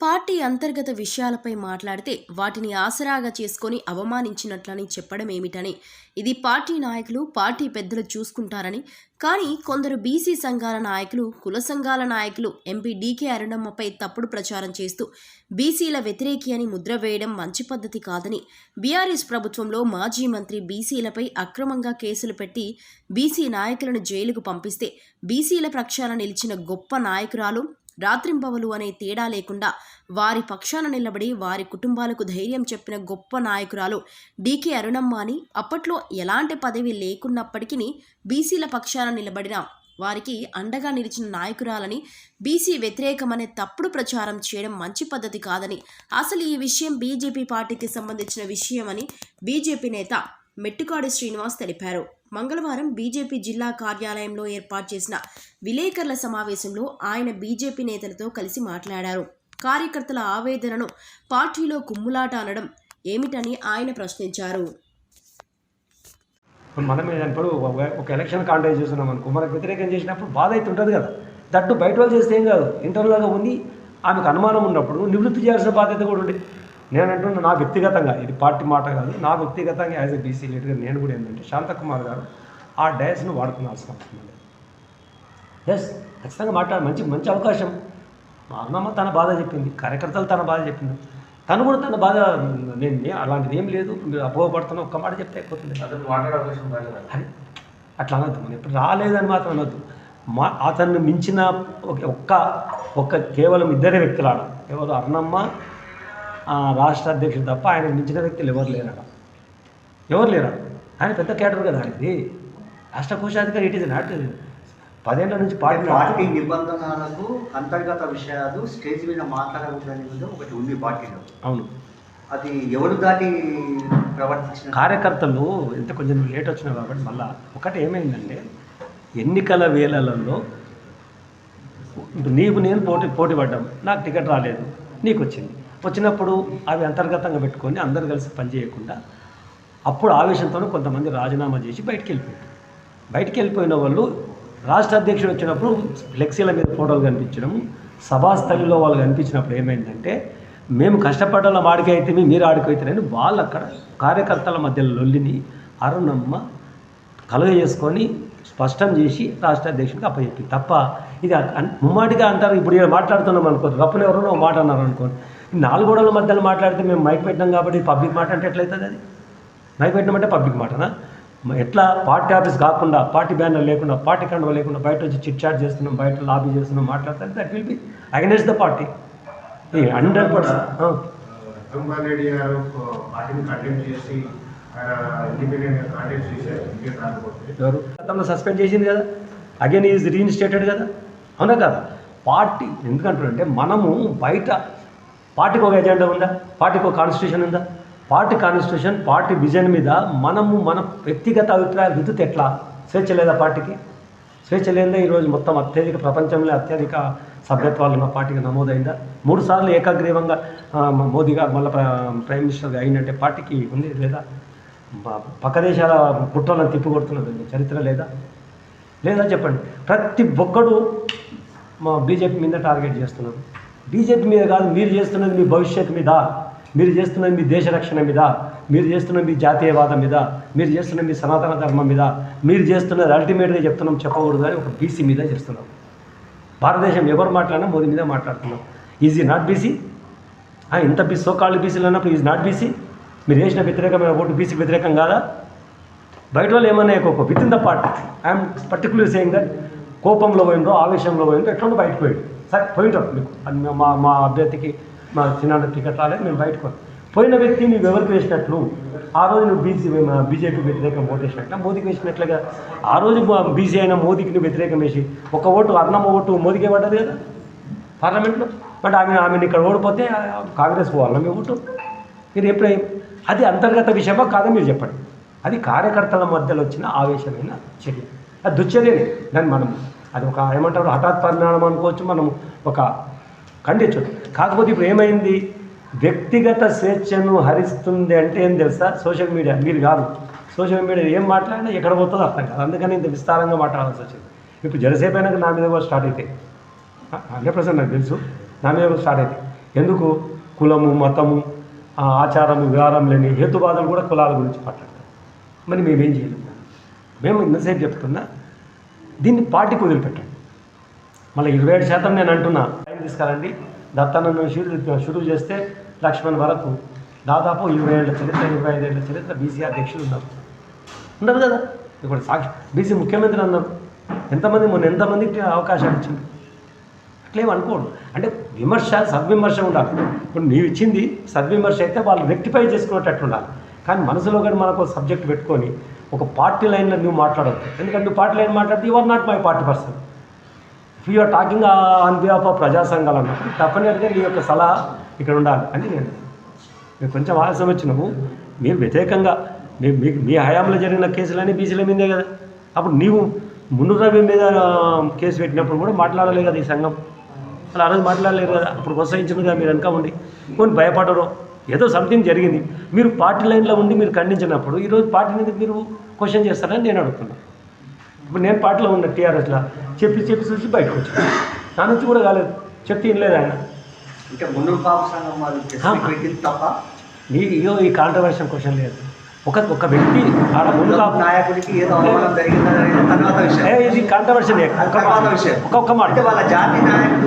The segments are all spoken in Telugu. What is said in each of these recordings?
పార్టీ అంతర్గత విషయాలపై మాట్లాడితే వాటిని ఆసరాగా చేసుకొని అవమానించినట్లని చెప్పడం ఏమిటని ఇది పార్టీ నాయకులు పార్టీ పెద్దలు చూసుకుంటారని. కానీ కొందరు బీసీ సంఘాల నాయకులు కుల సంఘాల నాయకులు ఎంపీ డీకే అరుణమ్మపై తప్పుడు ప్రచారం చేస్తూ బీసీల వ్యతిరేకి అని ముద్ర వేయడం మంచి పద్ధతి కాదని. బీఆర్ఎస్ ప్రభుత్వంలో మాజీ మంత్రి బీసీలపై అక్రమంగా కేసులు పెట్టి బీసీ నాయకులను జైలుకు పంపిస్తే బీసీల పక్షాన నిలిచిన గొప్ప నాయకురాలు రాత్రింబవలు అనే తేడా లేకుండా వారి పక్షాన నిలబడి వారి కుటుంబాలకు ధైర్యం చెప్పిన గొప్ప నాయకురాలు డీకే అరుణమ్మ అని అప్పట్లో ఎలాంటి పదవి లేకున్నప్పటికీ బీసీల పక్షాన నిలబడిన వారికి అండగా నిలిచిన నాయకురాలని బీసీ వ్యతిరేకమనే తప్పుడు ప్రచారం చేయడం మంచి పద్ధతి కాదని అసలు ఈ విషయం బీజేపీ పార్టీకి సంబంధించిన విషయమని బీజేపీ నేత మెట్టుకాడి శ్రీనివాస్ తెలిపారు. మంగళవారం బీజేపీ జిల్లా కార్యాలయంలో ఏర్పాటు చేసిన విలేకరుల సమావేశంలో ఆయన బీజేపీ నేతలతో కలిసి మాట్లాడారు. కార్యకర్తల ఆవేదనను పార్టీలో కుమ్ములాట అనడం ఏమిటని ఆయన ప్రశ్నించారు. మనం ఇప్పుడు ఒక- ఒక ఎలక్షన్ కాంటాక్ట్ చేస్తున్నాం అనుకో మనకు వ్యతిరేకం చేసినప్పుడు బాధ అయితే ఉంటుంది కదా. దట్టు బయట వాళ్ళు చేస్తే ఏం కాదు. ఇంటర్నల్గా ఉంది ఆమెకు అనుమానం ఉన్నప్పుడు నివృత్తి చేయాల్సిన బాధ్యత కూడా ఉంటుంది నేను అంటున్నా నా వ్యక్తిగతంగా ఇది పార్టీ మాట కాదు నా వ్యక్తిగతంగా యాజ్ ఎ బీసీ లీడర్గా నేను కూడా ఏంటంటే శాంతకుమార్ గారు ఆ డయాస్ను వాడుకోవాల్సిన అవసరం ఉంది. ఎస్ ఖచ్చితంగా మాట్లాడ మంచి మంచి అవకాశం. మా అన్నమ్మ తన బాధ చెప్పింది కార్యకర్తలు తన బాధ చెప్పింది. తను కూడా తన బాధ నేను అలాంటిది ఏం లేదు మీరు అపోహపడుతున్నా ఒక్క మాట చెప్తే అయిపోతుంది. అట్లా అనొద్దు మనం ఇప్పుడు రాలేదని మాత్రం అనొద్దు. మా అతన్ని మించిన ఒక- ఒక్క ఒక్క కేవలం ఇద్దరే వ్యక్తులు ఆడ. అర్ణమ్మ ఆ, రాష్ట్ర అధ్యక్షుడు తప్ప ఆయనకు మించిన వ్యక్తులు ఎవరు లేరట. ఎవరు లేరా? ఆయన పెద్ద కేటర్ కదా ఇది రాష్ట్ర కోశాధికారి ఇట్ ఇస్ నాట్ పదేళ్ళ నుంచి పార్టీ పార్టీ నిబంధనలకు అంతర్గత విషయాలు స్టేజ్ మీద మాట్లాడకూడదని ఒకటి ఉంది పార్టీలో. అవును. అది ఎవరు దాటి ప్రవర్తించిన కార్యకర్తలు ఎంత కొంచెం లేట్ వచ్చినా కాబట్టి మళ్ళా ఒకటి ఏమైందంటే ఎన్నికల వేళలలో నీవు నేను పోటీ పోటీ పడ్డాం నాకు టికెట్ రాలేదు నీకు వచ్చింది. వచ్చినప్పుడు అవి అంతర్గతంగా పెట్టుకొని అందరు కలిసి పనిచేయకుండా అప్పుడు ఆవేశంతో కొంతమంది రాజీనామా చేసి బయటికి వెళ్ళిపోయారు బయటికి వెళ్ళిపోయిన వాళ్ళు రాష్ట్ర అధ్యక్షుడు వచ్చినప్పుడు ఫ్లెక్సీల మీద ఫోటోలు కనిపించడం సభాస్థలిలో వాళ్ళు కనిపించినప్పుడు ఏమైందంటే మేము కష్టపడ్డాల వాడికి అయితే మీరు ఆడికైతేనని వాళ్ళు అక్కడ కార్యకర్తల మధ్యలో లొల్లిని అరుణమ్మ కలుగ చేసుకొని స్పష్టం చేసి రాష్ట్ర అధ్యక్షుడికి అప్పచెప్పి తప్ప ఇది ముమ్మాటిగా అంటారు ఇప్పుడు మాట్లాడుతున్నాం అనుకో రప్పున ఎవరో మాట అన్నారు అనుకోండి. ఈ నాలుగు గోడల మధ్యలో మాట్లాడితే మేము మైక్ పెట్టినాం కాబట్టి పబ్లిక్ మాట అంటే ఎట్లయితుంది అది? మైక్ పెట్టినామంటే పబ్లిక్ మాటనా? ఎట్లా? పార్టీ ఆఫీస్ కాకుండా పార్టీ బ్యానర్ లేకుండా పార్టీ కండవ లేకుండా బయట వచ్చి చిట్ చాట్ చేస్తున్నాం బయట లాబీ చేస్తున్నాం మాట్లాడతారు. That will be against the party hundred percent గతంలో సస్పెండ్ చేసింది కదా. అగైన్ ఈజ్ రీఇన్స్టేటెడ్ కదా. అవునా కదా? పార్టీ ఎందుకంటారంటే మనము బయట పార్టీకి ఒక ఎజెండా ఉందా? పార్టీకి ఒక కాన్స్టిట్యూషన్ ఉందా? పార్టీ కాన్స్టిట్యూషన్ పార్టీ విజన్ మీద మనము మన వ్యక్తిగత అభిప్రాయాలు రుద్దితే ఎట్లా? స్వేచ్ఛ లేదా పార్టీకి? స్వేచ్ఛ లేదా ఈరోజు మొత్తం అత్యధిక ప్రపంచంలో అత్యధిక సభ్యత్వాలు ఉన్న పార్టీకి నమోదైందా? మూడు సార్లు ఏకాగ్రీవంగా మోదీగా మోదీ గారు మళ్ళీ ప్రైమ్ మినిస్టర్గా అయినట్టే పార్టీకి ఉంది లేదా? పక్క దేశాల పుట్టాలను తిప్పికొడుతున్నది చరిత్ర లేదా? లేదా చెప్పండి. ప్రతి ఒక్కడు మా బీజేపీ మీద టార్గెట్ చేస్తున్నారు. బీజేపీ మీద కాదు మీరు చేస్తున్నది మీ భవిష్యత్తు మీద. మీరు చేస్తున్నది మీ దేశ రక్షణ మీద. మీరు చేస్తున్న మీ జాతీయవాదం మీద. మీరు చేస్తున్న మీ సనాతన ధర్మం మీద. మీరు చేస్తున్నది అల్టిమేట్గా చెప్తున్నాం చెప్పకూడదు అని ఒక బీసీ మీద చేస్తున్నాం. భారతదేశం ఎవరు మాట్లాడినా మోదీ మీద మాట్లాడుతున్నాం. Is he not BC? ఇంత బీ సోకాళ్ళు బీసీలు అన్నప్పుడు ఈజ్ నాట్ బీసీ? మీరు వేసిన వ్యతిరేకమైన ఓటు బీసీ వ్యతిరేకం కాదా? బయట వాళ్ళు ఏమన్నా ఒక within the party. I'm particular saying that కోపంలో పోయిందో ఆవేశంలో పోయిందో ఎట్లా బయటకు పోయాడు. సరే పోయింటాం మీకు. మా మా అభ్యర్థికి మా చిన్న టికెట్ రాలేదు మేము బయటకు పోయిన వ్యక్తి నువ్వు ఎవరికి వేసినట్లు? ఆ రోజు నువ్వు బీసీ బీజేపీ వ్యతిరేకం ఓటు వేసినట్ల? మోదీకి వేసినట్లుగా. ఆ రోజు బీసీ అయిన మోదీకి నువ్వు వ్యతిరేకం వేసి ఒక ఓటు అన్నమ్మ ఓటు మోదీకే పడ్డది కదా? పార్లమెంట్లో? బట్ ఆమె ఆమెను ఇక్కడ ఓడిపోతే కాంగ్రెస్ పోవాలన్నా మీ ఓటు? మీరు ఎప్పుడు అది అంతర్గత విషయమో కాదో మీరు చెప్పండి. అది కార్యకర్తల మధ్యలో వచ్చిన ఆవేశమైన చర్య. అది దుశ్చర్యనే దాన్ని మనం అది ఒక ఏమంటారు హఠాత్ పరిణామం అనుకోవచ్చు. మనం ఒక ఖండించవచ్చు కాకపోతే ఇప్పుడు ఏమైంది? వ్యక్తిగత స్వేచ్ఛను హరిస్తుంది అంటే ఏం తెలుసా? Social media. మీరు కాదు. సోషల్ మీడియా ఏం మాట్లాడినా ఎక్కడ పోతుందో అర్థం కాదు. అందుకని ఇంత విస్తారంగా మాట్లాడాల్సి వచ్చింది. ఇప్పుడు జనసేపు అయినాక నా మీద కూడా స్టార్ట్ అవుతాయి హండ్రెడ్ పర్సెంట్ నాకు తెలుసు. నా మీద కూడా స్టార్ట్ అవుతాయి ఎందుకు? కులము మతము ఆచారం ఆచారము లేని హేతువాదులు కూడా కులాల గురించి మాట్లాడతారు. మరి మేమేం చేయలేము మేము ఇంతసేపు చెప్తున్నా దీన్ని పార్టీకి వదిలిపెట్టండి. మళ్ళీ ఇరవై ఏడు శాతం నేను అంటున్నా. టైం తీసుకురండి దత్తానందం షురు షురువు చేస్తే లక్ష్మణ్ వరకు దాదాపు ఇరవై ఏళ్ళ చరిత్ర ఇరవై ఐదు ఏళ్ళ చరిత్ర బీసీ అధ్యక్షులు ఉన్నారు. ఉండదు కదా? ఇప్పుడు సాక్షి బీసీ ముఖ్యమంత్రి అన్నారు. ఎంతమంది మొన్న ఎంతమందికి అవకాశం ఇచ్చింది అట్లేం అనుకోడు అంటే విమర్శ సద్విమర్శ ఉండాలి. ఇప్పుడు నీవు ఇచ్చింది సద్విమర్శ అయితే వాళ్ళు రెక్టిఫై చేసుకునేటట్టు ఉండాలి. కానీ మనసులో కానీ మనకు సబ్జెక్ట్ పెట్టుకొని ఒక పార్టీ లైన్లో నువ్వు మాట్లాడద్దు. ఎందుకంటే నువ్వు పార్టీ లైన్ మాట్లాడితే you are not my party person if you're talking on behalf of ప్రజా సంఘాలు అన్నప్పుడు తప్పనిసరిగా నీ యొక్క సలహా ఇక్కడ ఉండాలి అని నేను మీరు కొంచెం ఆలస్యం వచ్చినాము మీరు వ్యతిరేకంగా మీ మీ హయాంలో జరిగిన కేసులన్నీ బీసీల మీదే కదా. అప్పుడు నీవు మున్నురవి మీద కేసు పెట్టినప్పుడు కూడా మాట్లాడలేదు కదా ఈ సంఘం. అలా ఆ రోజు మాట్లాడలేరు కదా. అప్పుడు ప్రోత్సహించింది కదా మీరు వెనక ఉండి. కొన్ని భయపడరు. ఏదో సంథింగ్ జరిగింది. మీరు పార్టీ లైన్లో ఉండి మీరు ఖండించినప్పుడు ఈరోజు పార్టీ మీద మీరు క్వశ్చన్ చేస్తారని నేను అడుగుతున్నాను ఇప్పుడు నేను పార్టీలో ఉన్న టీఆర్ఎస్లో చెప్పి చెప్పి చూసి బయటకు వచ్చాను నా నుంచి కూడా కాలేదు. చెప్తే ఏం లేదు ఆయన. అంటే మున్నూరు కాపు సంఘం వాళ్ళు ఆ. పెట్టింది తప్ప? ఈ ఇగో ఈ కాంట్రవర్షియల్ క్వశ్చన్ లేదు. ఒక ఒక వ్యక్తి ఆడ ముందు నాయకుడికి ఏదో అవమానం జరిగిందనేది తర్వాత విషయం. ఏ ఇది కాంట్రవర్షియల్ అది తర్వాత విషయం. ఒక ఒక్క మాట. అంటే వాళ్ళ జాతి నాయకుడు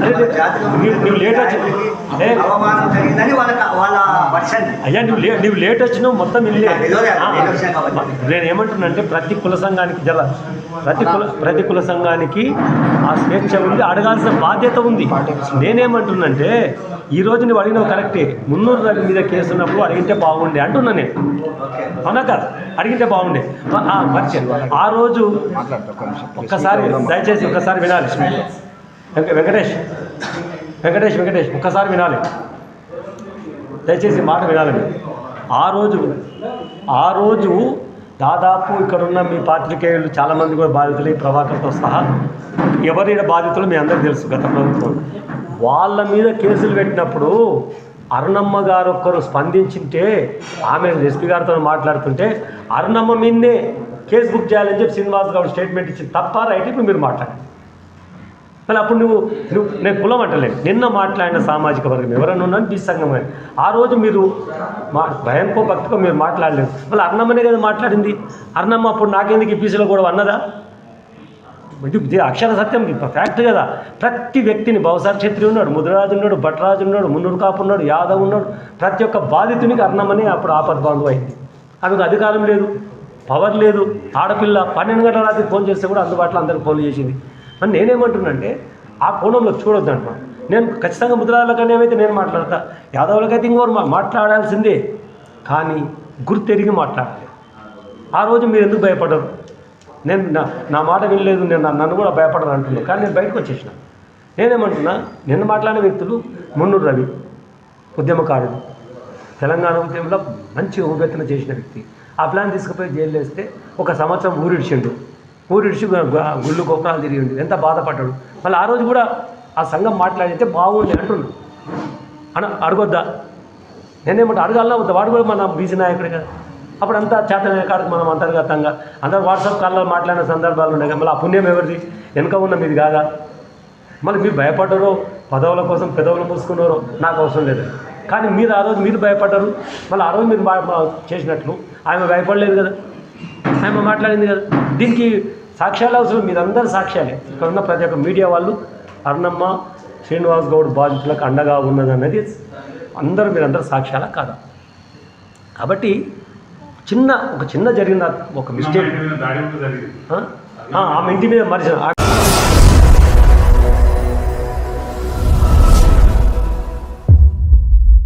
నువ్వు- లేట్ వచ్చి- నాయకుడికి ఏ? అవమానం జరిగిందని వాళ్ళ వాళ్ళ వర్షన్. అయ్యా నువ్వు లే నువ్వు లేట్ వచ్చినావు మొత్తం ఇల్లే. నేను వచ్చాను కాబట్టి. నేను ఏమంటున్నా అంటే ప్రతి కుల సంఘానికి జల ప్రతి కుల ప్రతి కుల సంఘానికి ఆ స్వేచ్ఛ ఉంది అడగాల్సిన బాధ్యత ఉంది. నేనేమంటున్నంటే ఈ రోజు నువ్వు అడిగినావు కరెక్టే. మున్నూరు మీద కేసు ఉన్నప్పుడు అడిగితే బాగుండే అంటున్నా నేను. ఓకే. అవునా కదా. అడిగితే బాగుండే. ఆ, మర్చాను ఆ రోజు ఒక్కసారి దయచేసి ఒక్కసారి వినాలి. వెంక- వెంకటేష్. వెంకటేష్ వెంకటేష్ ఒక్కసారి వినాలి. దయచేసి మాట వినాలి. ఆ రోజు ఆ రోజు దాదాపు ఇక్కడ ఉన్న మీ పాత్రికేయులు చాలామంది కూడా బాధితులు ఈ ప్రభాకర్తో సహా ఎవరి బాధితులు మీ అందరికీ తెలుసు గత ప్రభుత్వం. వాళ్ళ మీద కేసులు పెట్టినప్పుడు అరుణమ్మ గారు ఒక్కరు స్పందించింటే ఆమె ఎస్పీ గారితో మాట్లాడుతుంటే అరుణమ్మ మీదే కేసు బుక్ చేయాలని చెప్పి శ్రీనివాస్ గౌడ్ స్టేట్మెంట్ ఇచ్చింది తప్ప రైట్ ఇప్పుడు మీరు మాట్లాడండి. మళ్ళీ అప్పుడు నువ్వు నువ్వు నేను కులం అంటలేదు. నిన్న మాట్లాడిన సామాజిక వర్గం ఎవరైనా ఉన్నాను బీ సంఘం అని ఆ రోజు మీరు మా భయంకో భక్తికో మీరు మాట్లాడలేదు. మళ్ళీ అన్నమ్మనే కదా మాట్లాడింది. అన్నమ్మ అప్పుడు నాకెందుకు ఈ పీసీలో కూడా అన్నదా? ఇది అక్షర సత్యం. ఫ్యాక్ట్ కదా. ప్రతి వ్యక్తిని బహుశా క్షత్రి ఉన్నాడు ముద్రరాజు ఉన్నాడు భట్రాజు ఉన్నాడు మున్నూరు కాపు ఉన్నాడు యాదవ్ ఉన్నాడు. ప్రతి ఒక్క బాధితునికి అన్నమని అప్పుడు ఆపద బాంధవ అయింది. ఆమెకు అధికారం లేదు పవర్ లేదు. ఆడపిల్ల పన్నెండు గంటల రాత్రి ఫోన్ చేస్తే కూడా అందుబాటులో అందరికి ఫోన్ చేసింది. మరి నేనేమంటున్నానంటే ఆ కోణంలో చూడొద్దు అంటున్నాను నేను ఖచ్చితంగా ముద్రాలకనే ఏమైతే నేను మాట్లాడతా యాదవులకైతే ఇంకోరు మాట్లాడాల్సిందే. కానీ గుర్తెరిగి మాట్లాడాలి ఆ రోజు మీరు ఎందుకు భయపడరు నేను నా నా మాట వినలేదు నేను నా- నన్ను కూడా భయపడను అంటున్నాను కానీ నేను బయటకు వచ్చేసిన. నేనేమంటున్నా నిన్న మాట్లాడిన వ్యక్తులు మున్నూరు రవి ఉద్యమకారుడు. తెలంగాణ ఉద్యమంలో మంచి ఊపెత్తున చేసిన వ్యక్తి. ఆ ప్లాన్ తీసుకుపోయి జైలు వేస్తే ఒక సంవత్సరం ఊరిడిచిండు. ఊరిడిచి గుళ్ళు గోపురాలు తిరిగి ఎంత బాధపడ్డాడు. మళ్ళీ ఆ రోజు కూడా ఆ సంఘం మాట్లాడితే బాగుంది అంటున్నాడు అన అడగొద్దా? నేనేమంటే అడగాలన్నా వద్దా? వాడు కూడా మన బీసీ నాయకుడు కదా. అప్పుడు అంతా చేతనే కాడికి మనం అంతర్గతంగా. అందరూ వాట్సాప్ కాల్లో మాట్లాడిన సందర్భాలు ఉన్నాయి మళ్ళీ ఆ పుణ్యం ఎవరిది? వెనక ఉన్న మీది కాదా? మళ్ళీ మీరు భయపడ్డారో పదవుల కోసం పెదవులు మూసుకున్నారో నాకు అవసరం లేదు. కానీ మీరు ఆ రోజు మీరు భయపడ్డారు. మళ్ళీ ఆ రోజు మీరు చేసినట్లు. ఆమె భయపడలేదు కదా. ఆమె మాట్లాడింది కదా. దీనికి సాక్ష్యాలు అవసరం. మీరందరూ సాక్ష్యాలే. ఇక్కడ ఉన్న ప్రతి ఒక్క మీడియా వాళ్ళు అర్ణమ్మ శ్రీనివాస్ గౌడ్ బాధితులకు అండగా ఉన్నదన్నది అందరూ మీరందరూ సాక్ష్యాల కాదా? కాబట్టి చిన్న ఒక చిన్న జరిగిన ఒక మిస్టేక్ ఆమె ఇంటి మీద మరిచిన